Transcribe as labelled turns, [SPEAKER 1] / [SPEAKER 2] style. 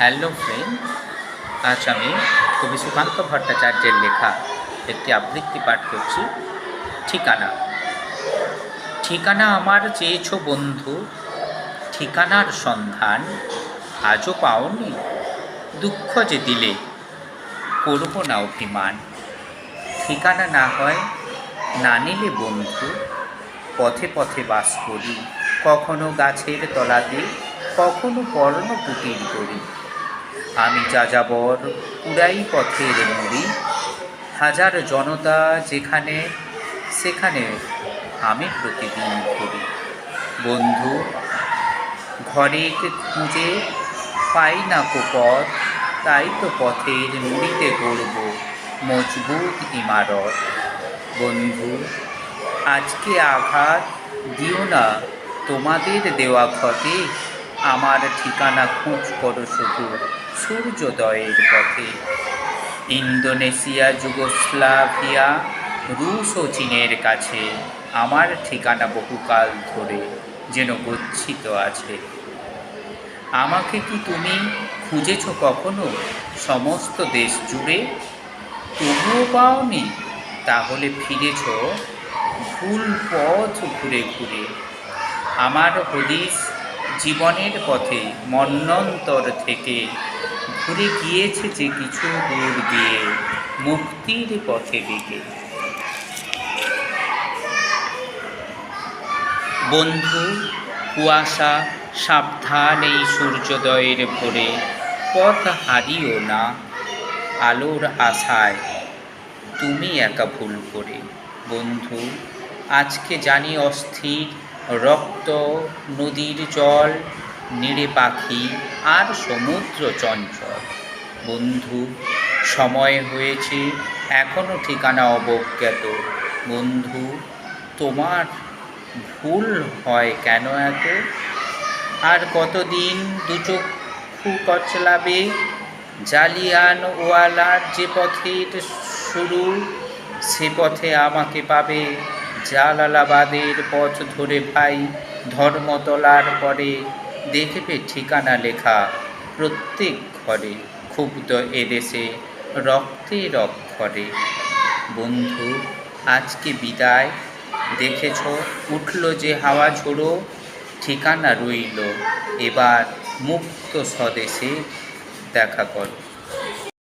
[SPEAKER 1] Hello friend, আজ আমি কবি সুকান্ত ভট্টাচার্যের লেখা একটি আবৃত্তি পাঠ করছি, ঠিকানা। ঠিকানা আমার চেয়েছ বন্ধু, ঠিকানার সন্ধান আজও পাওনি, দুঃখ যে দিলে করব না অভিমান। ঠিকানা না হয়, না নিলে বন্ধু, পথে পথে বাস করি, কখনো গাছের তলাতে, কখনো পর্ণ কুটির করি। আমি যাযাবর উড়াই পথের মুড়ি। হাজার জনতা যেখানে, সেখানে আমি প্রতিদিন করি বন্ধু, ঘরে খুঁজে পাই না পথ তাই তো পথের মুড়িতে গড়ব মজবুত ইমারত। বন্ধু, আজকে আঘাত দিও না, তোমাদের দেওয়া ক্ষতে আমার ঠিকানা খোঁজ করো শুধু সূর্যোদয়ের পথে। ইন্দোনেশিয়া, যুগোস্লাভিয়া, রুশ ও চীনের কাছে আমার ঠিকানা বহুকাল ধরে যেন গচ্ছিত আছে। আমাকে কি তুমি খুঁজেছ কখনো সমস্ত দেশ জুড়ে? তবুও পাওনি, তাহলে ফিরেছ ভুল পথ ঘুরে ঘুরে। আমার হদিস জীবনের পথে মন্বন্তর থেকে। ঘুরে গিয়েছে যে কিছু দূর দিয়ে, মুক্তির পথে দিকে। বন্ধু, কুয়াশা, সাবধান এই সূর্যোদয়ের ভোরে। পথ হারিও না আলোর আশায়। তুমি একা ভুল করে। বন্ধু, আজকে জানি অস্থির রক্ত, নদীর জল, নিড়ে পাখি আর সমুদ্র চঞ্চল। বন্ধু, সময় হয়েছে এখনও ঠিকানা অবজ্ঞাত। বন্ধু, তোমার ভুল হয় কেন এত? আর কতদিন দুচক্ষু কচলাবে? জালিয়ান ওয়ালার যে পথের শুরু, সে পথে আমাকে পাবে। জালালাবাদের পথ ধরে ভাই ধর্মতলার পরে। দেখবে ঠিকানা লেখা প্রত্যেক ঘরে, ক্ষুব্ধ এদেশে রক্তের অক্ষরে। বন্ধু, আজকে বিদায়। দেখেছ, উঠল যে হাওয়া ঝোড়ো, ঠিকানা রইল এবার মুক্ত স্বদেশে দেখা করো